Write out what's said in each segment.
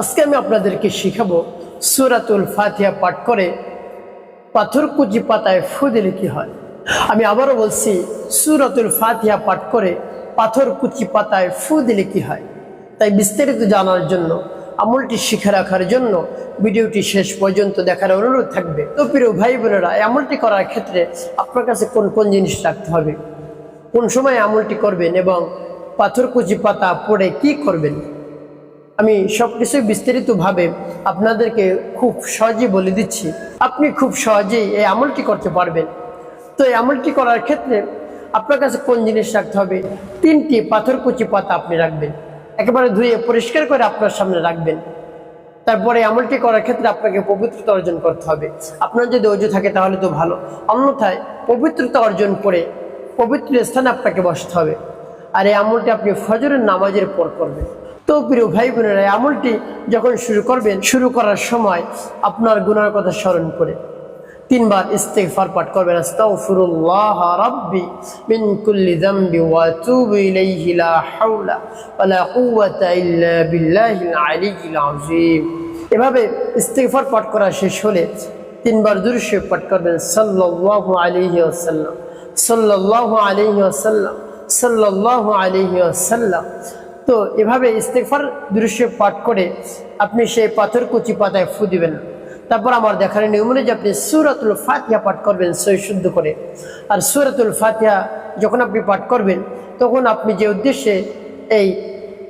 আজকে আমি আপনাদেরকে শিখাবো সুরাতুল ফাতিহা পাঠ করে পাথর কুচি পাতায় ফু দিলে কি হয়। আমি আবারও বলছি, সুরাতুল ফাতিহা পাঠ করে পাথর কুচি পাতায় ফু দিলে কি হয়? তাই বিস্তারিত জানার জন্য, আমলটি শিখে রাখার জন্য ভিডিওটি শেষ পর্যন্ত দেখার অনুরোধ থাকবে। তো প্রিয় ভাই বোনেরা আমলটি করার ক্ষেত্রে আপনার কাছে কোন কোন জিনিস রাখতে হবে? কোন সময় আমলটি করবেন এবং পাথর কুচি পাতা পড়ে কি করবেন? আমি সব কিছু বিস্তারিতভাবে আপনাদেরকে খুব সহজেই বলে দিচ্ছি। আপনি খুব সহজেই এই আমলটি করতে পারবেন। তো এই আমলটি করার ক্ষেত্রে আপনার কাছে কোন জিনিস রাখতে হবে? তিনটি পাথর কুচি পাতা আপনি রাখবেন। একেবারে ধুয়ে পরিষ্কার করে আপনার সামনে রাখবেন। তারপরে আমলটি করার ক্ষেত্রে আপনাকে পবিত্রতা অর্জন করতে হবে। আপনার যদি অজু থাকে তাহলে তো ভালো। অন্যথায় পবিত্রতা অর্জন করে পবিত্র স্থানে আপনাকে বসতে হবে। আর এই আমলটি আপনি ফজরের নামাজের পর করবেন। তো প্রিয় ভাই বোনেরা আমলটি যখন শুরু করবেন, শুরু করার সময় আপনার গুনার কথা স্মরণ করে তিনবার ইস্তেগফার পাঠ করবেন। আস্তাগফিরুল্লাহ রাব্বি মিন এভাবে ইস্তেগফার পাঠ করা শেষ হলে তিনবার দুরূদ পাঠ করবেন। সাল্লাল্লাহু আলাইহি ওয়াসাল্লাম, সাল্লাল্লাহু আলাইহি ওয়াসাল্লাম, সাল্লাল্লাহু আলাইহি ওয়াসাল্লাম। তো এভাবে ইস্তেগফার দৃশ্য পাঠ করে আপনি সেই পাথর কুচি পাতায় ফু দিবেন। তারপর আমার দেখার নিয়ম যে আপনি সুরাতুল ফাতিয়া পাঠ করবেন সই শুদ্ধ করে। আর সুরাতুল ফাতিয়া যখন আপনি পাঠ করবেন, তখন আপনি যে উদ্দেশ্যে এই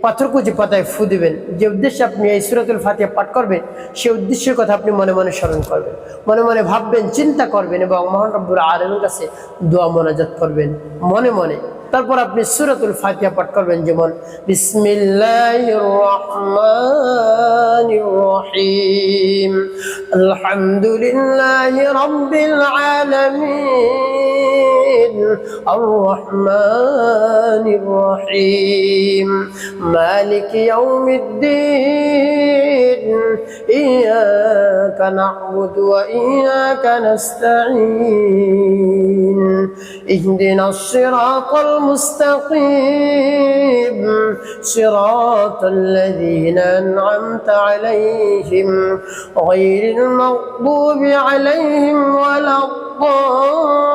পাথরকুচি পাতায় ফু দিবেন, যে উদ্দেশ্যে আপনি এই সুরাতুল ফাতিয়া পাঠ করবেন, সেই উদ্দেশ্যের কথা আপনি মনে মনে স্মরণ করবেন। মনে মনে ভাববেন, চিন্তা করবেন এবং মহান রব্বুর কাছে দোয়া মোনাজাত করবেন। মনে মনে তারপর আপনি সুরাতুল ফাতিহা পাঠ করবেন যেমন, বিসমিল্লাহির রহমানির রহিম। আলহামদুলিল্লাহি রাব্বিল আলামিন। আর রহমানির রহিম। মালিক ইয়াউমিদ্দিন। ইয়াকা না'বুদু ওয়া ইয়াকা নাস্তাঈন ইহদিনাস সিরাতাল المستقيم صراط الذين أنعمت عليهم غير المغضوب عليهم ولا الضالين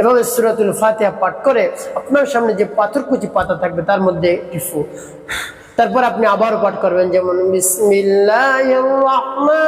এভাবে সুরাতুল ফাতিহা পাঠ করে আপনার সামনে যে পাথরকুচি পাতা থাকবে তার মধ্যে একটি ফু তারপর আপনি আবার পাঠ করবেন যেমন বিসমিল্লাহির রহমানির রহিম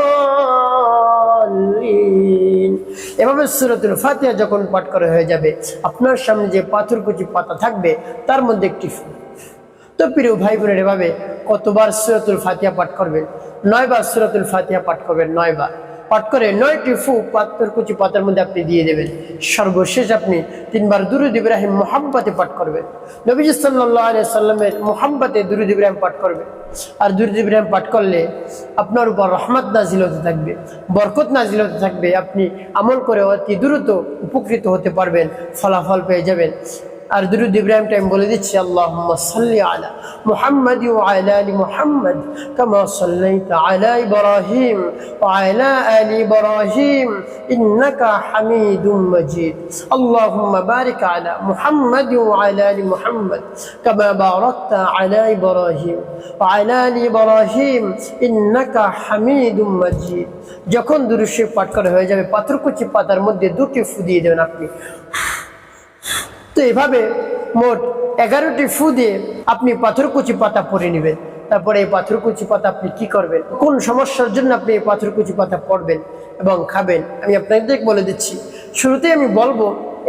এভাবে সুরতুল ফাতিয়া যখন পাঠ করা হয়ে যাবে, আপনার সামনে যে পাথরকুচি পাতা থাকবে, তার মধ্যে একটি তো প্রিয় ভাই বোনের এভাবে কতবার সুরতুল ফাতিয়া পাঠ করবেন? নয়বার সুরতুল ফাতিয়া পাঠ করবেন, নয়বার। পাঠ করে নয়টি ফু পাত্তর কুচি পাতার মধ্যে আপনি দিয়ে দেবেন। সর্বশেষ আপনি তিনবার দুরুদ ইব্রাহিম মোহাম্মতে পাঠ করবেন। নবীজ সাল্লাহ সাল্লামের মোহাম্মতে দুরুদ ইব্রাহিম পাঠ করবেন আর দুরুদ ইব্রাহিম পাঠ করলে আপনার উপর রহমত নাজিল হতে থাকবে, বরকত নাজিল হতে থাকবে। আপনি আমল করে অতি দ্রুত উপকৃত হতে পারবেন, ফলাফল পেয়ে যাবেন। আর দুরুদ ইব্রাহিম টাইম বলে দিচ্ছি, আল্লাহুম্মা সাল্লি আলা মুহাম্মাদি ওয়া আলা আলি মুহাম্মাদ কামা সাল্লাইতা আলা ইব্রাহিম ওয়া আলা আলি ইব্রাহিম ইন্নাকা হামিদুম মাজিদ। আল্লাহুম্মা বারিক আলা মুহাম্মাদ ওয়া আলা আলি মুহাম্মাদ কামা বারাকতা আলা ইব্রাহিম ওয়া আলা আলি ইব্রাহিম ইন্নাকা হামিদুম মাজিদ। যখন দুরুদ পাঠ করা হয়ে যাবে, পাথরকুচি পাতার মধ্যে দুটি ফু দেবেন আপনি। তো এভাবে মোট এগারোটি ফু দিয়ে আপনি পাথরকুচি পাতা পরে নেবেন। তারপরে এই পাথরকুচি পাতা আপনি কি করবেন? কোন সমস্যার জন্য আপনি এই পাথরকুচি পাতা পড়বেন এবং খাবেন? আমি আপনাদের বলে দিচ্ছি, শুরুতে আমি বলব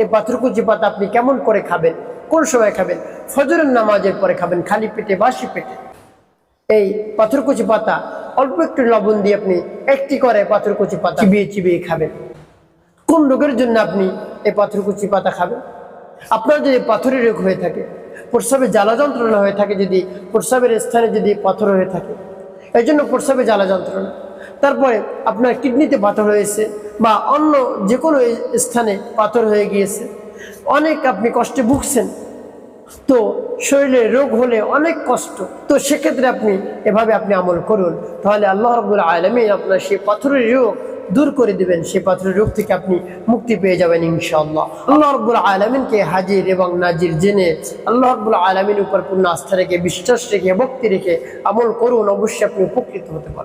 এই পাথরকুচি পাতা আপনি কেমন করে খাবেন? কোন সময় খাবেন? ফজরের নামাজের পরে খাবেন, খালি পেটে, বাসি পেটে। এই পাথরকুচি পাতা অল্প একটু লবণ দিয়ে আপনি একটি করে পাথরকুচি পাতা চিবিয়ে চিবিয়ে খাবেন। কোন রোগের জন্য আপনি এই পাথরকুচি পাতা খাবেন? আপনার যদি পাথরের রোগ হয়ে থাকে প্রস্রাবে জ্বালা যন্ত্রণা হয়ে থাকে যদি, প্রস্রাবের স্থানে যদি পাথর হয়ে থাকে, এই জন্য প্রস্রাবে জ্বালা যন্ত্রণা। তারপরে আপনার কিডনিতে পাথর হয়েছে বা অন্য যে কোনো স্থানে পাথর হয়ে গিয়েছে, অনেক আপনি কষ্টে ভুগছেন, তো শরীরে রোগ হলে অনেক কষ্ট। তো সেক্ষেত্রে আপনি এভাবে আপনি আমল করুন। তাহলে আল্লাহ রবুল আলমী আপনার সেই পাথরের রোগ দূর করে দিবেন, সে পাথরের রোগ থেকে আপনি মুক্তি পেয়ে যাবেন ইনশাআল্লাহ। আল্লাহ রব্বুল আলমিনকে হাজির এবং নাজির জেনে আল্লাহ রব্বুল আলমিন উপর পূর্ণ আস্থা রেখে, বিশ্বাস রেখে, ভক্তি রেখে আমল করুন, অবশ্যই আপনি উপকৃত হতে পারবেন।